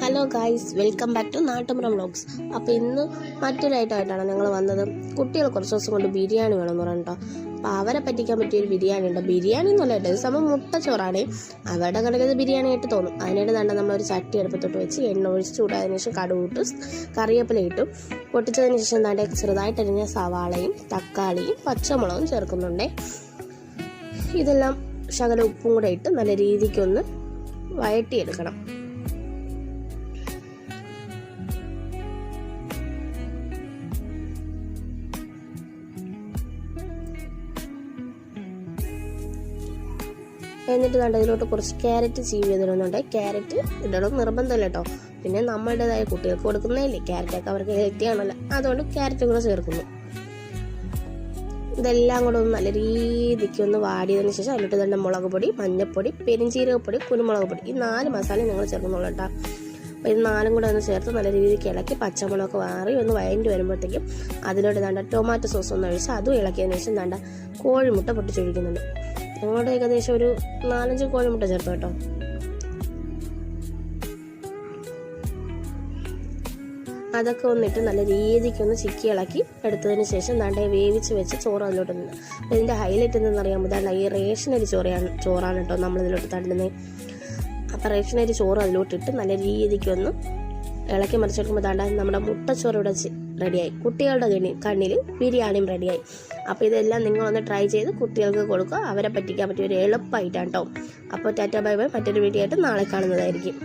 Hello guys welcome back to Nattumpuram vlogs അപ്പോൾ ഇന്ന് മറ്റൊരു ഐറ്റമായിട്ടാണ് ഞങ്ങൾ വന്നത്. കുട്ടികൾ കുറച്ച് ദിവസം കൊണ്ട് ബിരിയാണി വേണമെന്ന് പറഞ്ഞിട്ടോ. അപ്പോൾ അവരെ പറ്റിക്കാൻ പറ്റിയൊരു ബിരിയാണി ഉണ്ട്. ബിരിയാണി എന്നല്ല കേട്ടോ സമയം മുട്ടച്ചോറാണ് അവരുടെ കണക്കത് ബിരിയാണി ആയിട്ട് തോന്നും. അതിനിടെ തന്നെ നമ്മളൊരു ചട്ടി അടുപ്പത്തോട്ട് വെച്ച് എണ്ണ ഒഴിച്ച് ചൂടായതിനു ശേഷം കടുവിട്ട് കറിവേപ്പില ഇട്ടു. പൊട്ടിച്ചതിന് ശേഷം നല്ല ചെറുതായിട്ട് അരിഞ്ഞ സവാളയും തക്കാളിയും പച്ചമുളകും ചേർക്കുന്നുണ്ട്. ഇതെല്ലാം ശകല ഉപ്പും കൂടെ ഇട്ട് നല്ല രീതിക്കൊന്ന് വഴറ്റിയെടുക്കണം. എന്നിട്ട് കണ്ട ഇതിലോട്ട് കുറച്ച് ക്യാരറ്റ് ചീവ് ചെയ്തിടുന്നുണ്ട്. ക്യാരറ്റ് ഇടണം നിർബന്ധമല്ല കേട്ടോ. പിന്നെ നമ്മളുടേതായ കുട്ടികൾക്ക് കൊടുക്കുന്നതല്ലേ? ക്യാരറ്റൊക്കെ അവർക്ക് ഹെൽത്തി ആണല്ലോ. അതുകൊണ്ട് ക്യാരറ്റ് കൂടെ ചേർക്കുന്നു. ഇതെല്ലാം കൂടെ ഒന്ന് നല്ല രീതിക്ക് ഒന്ന് വാടിയതിന് ശേഷം അതിലിട്ട് തന്നെ മുളക് പൊടി മഞ്ഞൾപ്പൊടി പെരിഞ്ചീരകപ്പൊടി കുരുമുളക് പൊടി. ഈ നാല് മസാല നിങ്ങൾ ചേർക്കുന്നുള്ളൂ കേട്ടോ. അപ്പോൾ ഇത് നാലും കൂടെ ഒന്ന് ചേർത്ത് നല്ല രീതിയിൽ ഇളക്കി പച്ചമുളകൊക്കെ വാറി ഒന്ന് വഴണ്ടി വരുമ്പോഴത്തേക്കും അതിലോട്ട് ദാണ്ട ടൊമാറ്റോ സോസ് ഒന്ന് ഒഴിച്ച് അതും ഇളക്കിയതിന് ശേഷം ദാണ്ട കോഴിമുട്ട പൊട്ടിച്ചൊഴിക്കുന്നുണ്ട്. ഞങ്ങളുടെ ഏകദേശം ഒരു നാലഞ്ച് കോഴിമുട്ട ചേർത്ത് കേട്ടോ. അതൊക്കെ ഒന്നിട്ട് നല്ല രീതിക്ക് ഒന്ന് ചിക്കി ഇളക്കി എടുത്തതിന് ശേഷം ദാണ്ടെ വേവിച്ച് വെച്ച് ചോറ് അതിലോട്ട് അപ്പോൾ ഇതിന്റെ ഹൈലൈറ്റ് എന്തെന്ന് അറിയാൻ ദാണ്ട ഈ റേഷനരി ചോറയാണ് ചോറാണ് കേട്ടോ നമ്മൾ ഇതിലോട്ട് അപ്പോൾ റേഷനരി ചോറ് അതിലോട്ടിട്ട് നല്ല രീതിക്ക് ഒന്ന് ഇളക്കി മറിച്ചെടുക്കുമ്പോൾ താണ്ട നമ്മുടെ മുട്ടച്ചോറ് ഇവിടെ റെഡിയായി കുട്ടികളുടെ കണ്ണി കണ്ണിൽ ബിരിയാണിയും റെഡിയായി അപ്പോൾ ഇതെല്ലാം നിങ്ങളൊന്ന് ട്രൈ ചെയ്ത് കുട്ടികൾക്ക് കൊടുക്കുക. അവരെ പറ്റിക്കാൻ പറ്റിയ ഒരു എളുപ്പമായിട്ടാണ് കേട്ടോ അപ്പോൾ ടാറ്റ ബൈ ബൈ മറ്റൊരു വീഡിയോ ആയിട്ട് നാളെ കാണുന്നതായിരിക്കും.